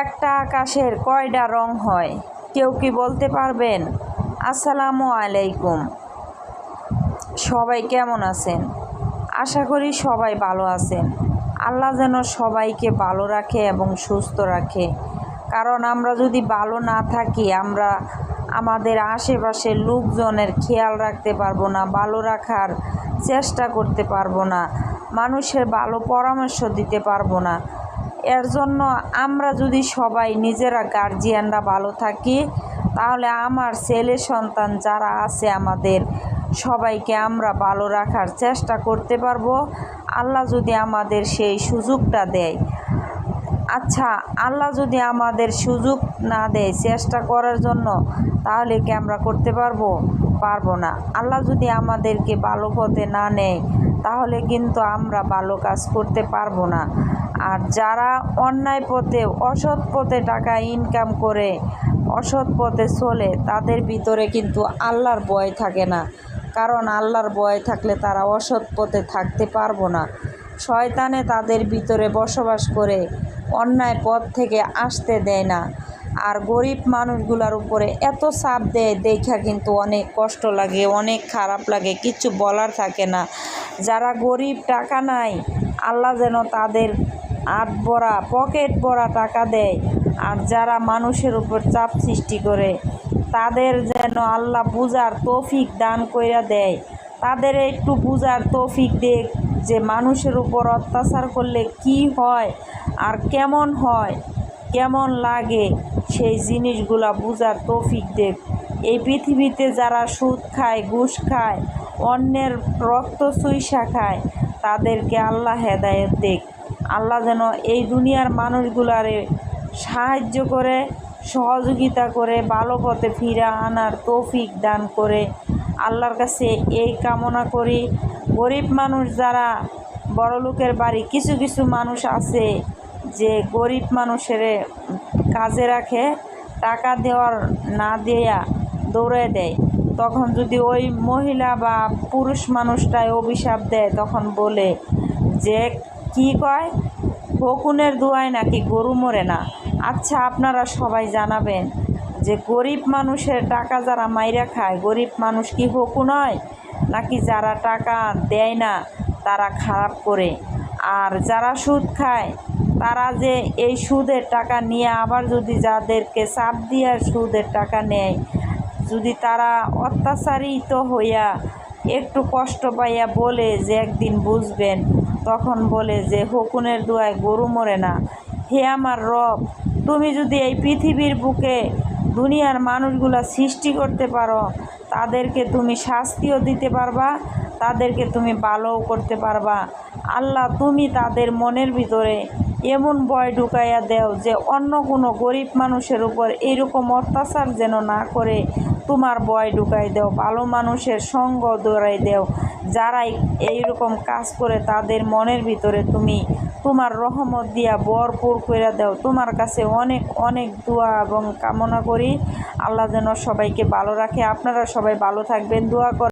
একটা আকাশের কয়টা রং হয়, কেউ কি বলতে পারবেন? আসসালামু আলাইকুম। সবাই কেমন আছেন? আশা করি সবাই ভালো আছেন। আল্লাহ যেন সবাইকে ভালো রাখে এবং সুস্থ রাখে। কারণ আমরা যদি ভালো না থাকি, আমরা আমাদের আশেপাশের লোকজনের খেয়াল রাখতে পারব না, ভালো রাখার চেষ্টা করতে পারব না, মানুষের ভালো পরামর্শ দিতে পারব না। এর জন্য আমরা যদি সবাই নিজেরা গার্জিয়ানরা ভালো থাকি, তাহলে আমার ছেলে সন্তান যারা আছে আমাদের সবাইকে আমরা ভালো রাখার চেষ্টা করতে পারব। আল্লাহ যদি আমাদের সেই সুযোগটা দেয়। আচ্ছা আল্লাহ যদি আমাদের সুযোগ না দেয় চেষ্টা করার জন্য, তাহলে কি আমরা করতে পারব? পারব না। আল্লাহ যদি আমাদেরকে ভালো পথে না নেয়, তাহলে কিন্তু আমরা ভালো কাজ করতে পারব না। আর যারা অন্যায় পথে, অসৎ পথে টাকা ইনকাম করে, অসৎ পথে চলে, তাদের ভিতরে কিন্তু আল্লাহর ভয় থাকে না। কারণ আল্লাহর ভয় থাকলে তারা অসৎ পথে থাকতে পারব না। শয়তানে তাদের ভিতরে বসবাস করে, অন্যায় পথ থেকে আসতে দেয় না। আর গরিব মানুষগুলোর উপরে এত চাপ দেয়, দেখা কিন্তু অনেক কষ্ট লাগে, অনেক খারাপ লাগে, কিছু বলার থাকে না। যারা গরিব, টাকা নাই, আল্লাহ যেন তাদের আট ভরা পকেট ভরা টাকা দেয়। আর যারা মানুষের উপর চাপ সৃষ্টি করে, তাদের যেন আল্লাহ বুঝার তৌফিক দান কইরা দেয়। তাদের একটু বুঝার তৌফিক দেখ যে মানুষের উপর অত্যাচার করলে কি হয় আর কেমন হয়, কেমন লাগে, সেই জিনিসগুলা বুঝার তৌফিক দেখ। এই পৃথিবীতে যারা সুদ খায়, ঘুষ খায়, অন্যের রক্ত চুইসা খায়, তাদেরকে আল্লাহ হেদায়ত দেখ। আল্লাহ যেন এই দুনিয়ার মানুষগুলারে সাহায্য করে, সহযোগিতা করে, ভালো পথে ফিরে আনার তৌফিক দান করে। আল্লাহর কাছে এই কামনা করি। গরিব মানুষ যারা, বড় লোকের বাড়ি, কিছু কিছু মানুষ আছে যে গরিব মানুষের কাজে রাখে, টাকা দেওয়ার না দেয়া দৌড়ে দেয়। তখন যদি ওই মহিলা বা পুরুষ মানুষটাই অভিশাপ দেয়, তখন বলে যে কি কয়? বকুনের দোয়ায় নাকি গরু মরে না? আচ্ছা আপনারা সবাই জানাবেন যে গরিব মানুষের টাকা যারা মাইরা খায়, গরিব মানুষ কি হকু নয়? নাকি যারা টাকা দেয় না, তারা খারাপ করে? আর যারা সুদ খায়, তারা যে এই সুদের টাকা নিয়ে আবার যদি যাদেরকে চাপ দিয়ে সুদের টাকা নেয়, যদি তারা অত্যাচারিত হইয়া একটু কষ্ট পাইয়া বলে যে একদিন বুঝবেন তখন বলে যে হকুনের দোয়ায় গরু মরে না। হে আমার রব, তুমি যদি এই পৃথিবীর বুকে দুনিয়ার মানুষগুলা সৃষ্টি করতে পারো, তাদেরকে তুমি শাস্তিও দিতে পারবা তাদেরকে তুমি ভালোও করতে পারবা। আল্লাহ, তুমি তাদের মনের ভিতরে এমন ভয় ঢুকাইয়া দেও যে অন্য কোনো গরিব মানুষের উপর এইরকম অত্যাচার যেন না করে তোমার ভয় ঢুকাই দেও, ভালো মানুষের সঙ্গ দৌড়াই দেও। যারাই এইরকম কাজ করে তাদের মনের ভিতরে তুমি তোমার রহমত দিয়া ভরপুর করে দাও। তোমার কাছে অনেক অনেক দোয়া এবং কামনা করি। আল্লাহ যেন সবাইকে ভালো রাখে। আপনারা সবাই ভালো থাকবেন। দোয়া কর